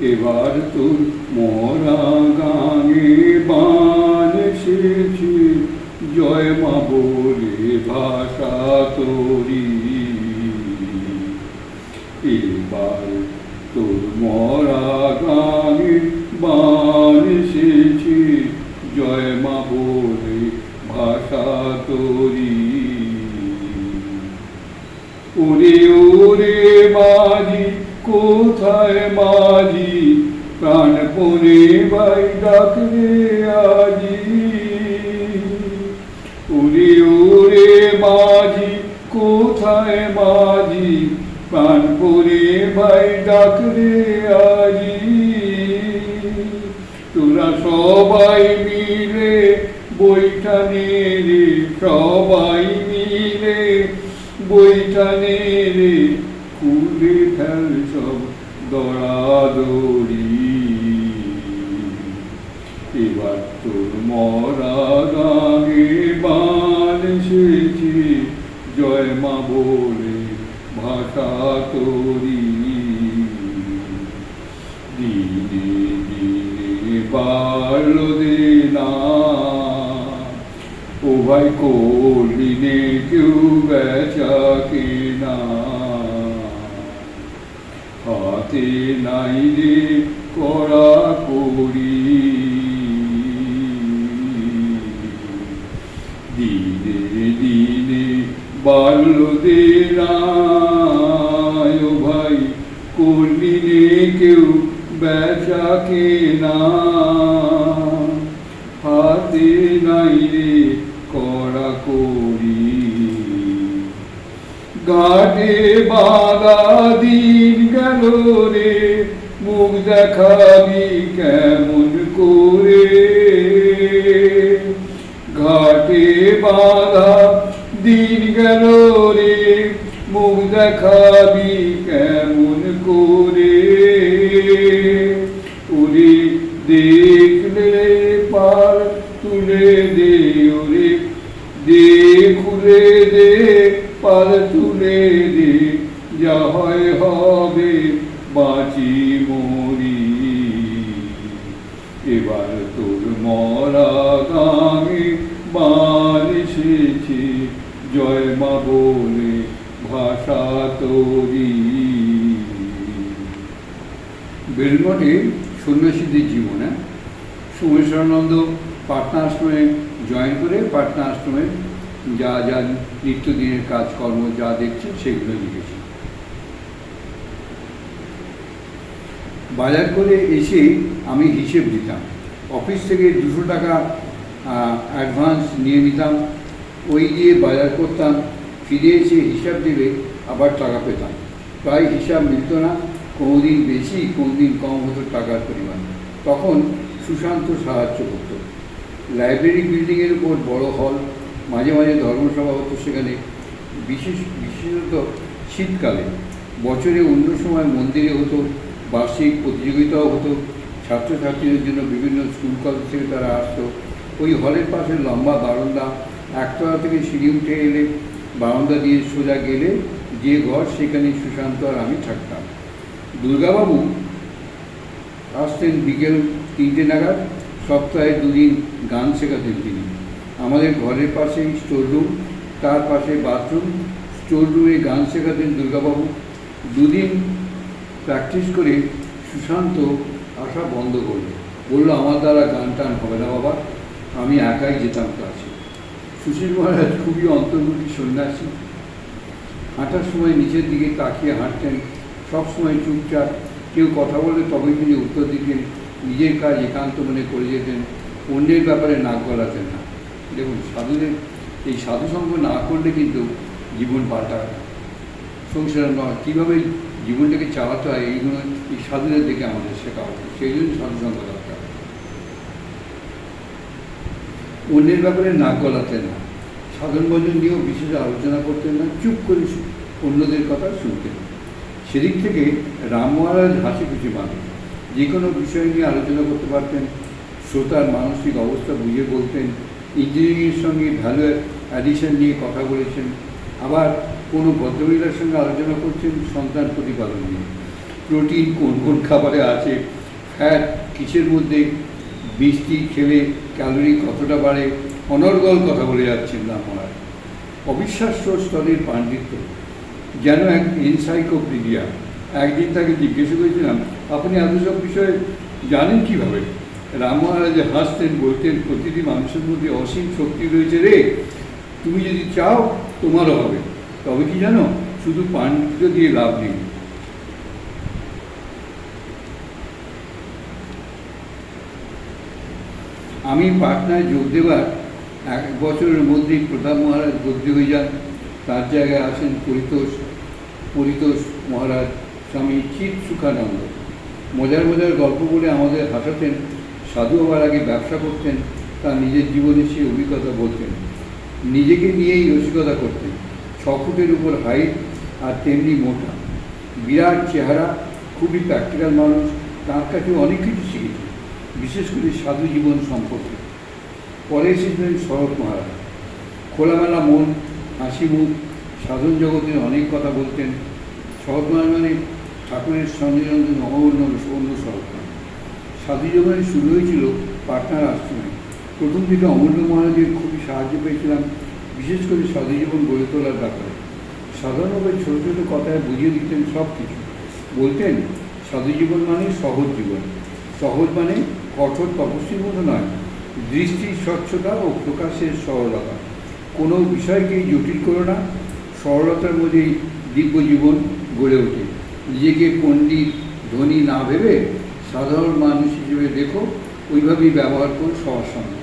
এবার তোর মরা গানে বান এসেছে। জয় মা বলে ভাষা তোরি। এবার তোর মরা গানে বান এসেছে। জয় মা বলে ভাষা তোরি। ওরে ওরে মাঝি কোথায় মাঝি প্রাণ পরে ভাই ডাকরে আজি। ওরে ওরে মাঝি, কোথায় মাঝি? প্রাণ পরে ভাই ডাকরে আজি। তোরা সবাই মিলে বইটানে রে, সবাই মিলে বইটানে রে। ফেল সব দড়াদড়ি এবার তোর মরা গানে বান এসেছে জয় মা বলে ভাষা তোরি দিনে দিনে দিনা ও ভাই কলিনে কেউ বেচা কেনা। হাতে নাই রে করা করি দিনে দিনে বাল্য দেনায় ও ভাই কলিনে কেউ বেচা কেনা। হাতে নাই রে করা করি ঘাটে গেল রে মুখ দেখাবি কেমন করে? ঘাটে বাধা দিন গেল রে মুখ দেখাবি কেমন করে? ওরে দেখলে পার তুলে দে ওরে দে খুলে দে পাল তুলে দে যা হয় হবে, বাঁচি মরি। এবার তোর মরা গাঙে এসেছে, জয় মা বলে ভাষা তরি। বেলমঠে সন্ন্যাসীদের জীবনে সোমেশ্বরানন্দ পাটনা আশ্রমে জয়েন করে পাটনা আশ্রমে যা যা নিত্যদিনের কাজকর্ম যা দেখছে সেগুলো লিখেছে বাজার করে এসে আমি হিসেব দিতাম অফিস থেকে দুশো টাকা অ্যাডভান্স নিয়ে নিতাম। ওই দিয়ে বাজার করতাম। ফিরে এসে হিসাব দেবে, আবার টাকা পেতাম। প্রায় হিসাব মিলত না, কোনোদিন বেশি, কোনোদিন কম হতো টাকার পরিমাণ। তখন সুশান্ত সাহায্য করত। লাইব্রেরি বিল্ডিংয়ের উপর বড় হল মাঝে মাঝে ধর্মসভা হতো সেখানে। বিশেষ, বিশেষত শীতকালে। বছরে অন্য সময় মন্দিরে হতো। বার্ষিক প্রতিযোগিতাও হতো। ছাত্রছাত্রীদের জন্য বিভিন্ন স্কুল, কলেজ থেকে তারা আসতো। ওই হলের পাশে লম্বা বারান্দা, একতলা থেকে সিঁড়ি উঠে এলে বারান্দা দিয়ে সোজা গেলে যে ঘর, সেখানে সুশান্ত আর আমি থাকতাম। দুর্গাবাবু আসতেন বিকেল তিনটে নাগাদ। সপ্তাহে দুদিন গান শেখাতেন তিনি। আমাদের ঘরের পাশেই স্টোর রুম তার পাশে বাথরুম। স্টোর রুমে গান শেখাতেন দুর্গাবাবু। দুদিন প্র্যাকটিস করে সুশান্ত আসা বন্ধ করল। বলল, আমার দ্বারা গান টান হবে না বাবা, আমি একাই যেতাম ক্লাসে। সুশীল মহারাজ খুবই অন্তর্মুখী সন্ন্যাসী। হাঁটার সময় নিচের দিকে তাকিয়ে হাঁটতেন। সবসময় চুপচাপ, কেউ কথা বললে তবেই তিনি উত্তর দিতেন, নিজের কাজ একান্ত মনে করে যেতেন, অন্যের ব্যাপারে নাক গলাতেন না। দেখুন, সাধুদের, এই সাধুসঙ্গ না করলে কিন্তু জীবন পাল্টায় না। সংসার নয়, কীভাবে জীবনটাকে চালাতে হয় এইগুলো এই সাধুদের দেখে আমাদের শেখা উচিত। সেই জন্য সাধুসঙ্গ দরকার। অন্যের ব্যাপারে নাক গলাতেন না। সাধন ভজন নিয়েও বিশেষ আলোচনা করতেন না, চুপ করে অন্যদের কথা শুনতেন। সেদিক থেকে রাম মহারাজ হাসি খুশি মানুষ যে কোনো বিষয় নিয়ে আলোচনা করতে পারতেন, শ্রোতার মানসিক অবস্থা বুঝে বলতেন, ইঞ্জিনিয়ারিংয়ের সঙ্গে ভ্যালু অ্যাডিশন নিয়ে কথা বলেছেন। আবার কোনো ভদ্রমহিলার সঙ্গে আলোচনা করছেন সন্তান প্রতিপালন নিয়ে। প্রোটিন কোন কোন খাবারে আছে? ফ্যাট কিসের মধ্যে? বৃষ্টি খেলে ক্যালোরি কতটা বাড়ে? অনর্গল কথা বলে যাচ্ছেন না মহারাজ। অবিশ্বাস্য স্তরের পাণ্ডিত্য। যেন এক এনসাইক্লোপিডিয়া। একদিন তাকে জিজ্ঞেস করেছিলাম, আপনি এত সব বিষয়ে জানেন কীভাবে? রাম মহারাজ হাসতেন, বলতেন, প্রতিটি মানুষের মধ্যে অসীম শক্তি রয়েছে রে। তুমি যদি চাও, তোমারও হবে। তবে কি জানো, শুধু পাণ্ডিত্য দিয়ে লাভ নেই। আমি পাটনায় যোগ দেবার এক বছরের মধ্যেই প্রতাপ মহারাজ বদলি হয়ে যান। তার জায়গায় আসেন পরিতোষ পরিতোষ মহারাজ, স্বামী চিৎ সুখানন্দ। মজার মজার গল্প বলে আমাদের হাসাতেন, সাধু হওয়ার আগে ব্যবসা করতেন, তার নিজের জীবনে সেই অভিজ্ঞতা বলতেন। নিজেকে নিয়েই রসিকতা করতেন। ছ ফুটের উপর হাইট আর তেমনি মোটা। বিরাট চেহারা, খুবই প্র্যাকটিক্যাল মানুষ, তার কাছে অনেক কিছু শিখেছি, বিশেষ করে সাধু জীবন সম্পর্কে। পরে এসেছিলেন শরৎ মহারাজ। খোলামেলা মন, হাসি মুখ, সাধন জগতের অনেক কথা বলতেন। শরৎ মহারাজ মানে ঠাকুরের সঞ্জয়নন্দন অন্য অন্য শরৎ সাধু জীবনের শুরু হয়েছিল পাটনার আশ্রমে। প্রথম দিকে অমূল্য মহারাজের খুবই সাহায্য পেয়েছিলাম। বিশেষ করে সাধু জীবন গড়ে তোলার ব্যাপারে। সাধারণভাবে ছোটো ছোটো কথায় বুঝিয়ে দিতেন সব কিছু বলতেন জীবন মানে সহজ জীবন। সহজ মানে কঠোর তপস্যির মতো নয়। দৃষ্টির স্বচ্ছতা ও প্রকাশের সরলতা। কোনো বিষয়কেই জটিল করো না। সরলতার মধ্যেই দিব্য জীবন গড়ে ওঠে। নিজেকে পণ্ডিত, ধনী না ভেবে সাধারণ মানুষ হিসেবে দেখো, ওইভাবেই ব্যবহার করো সবার সঙ্গে।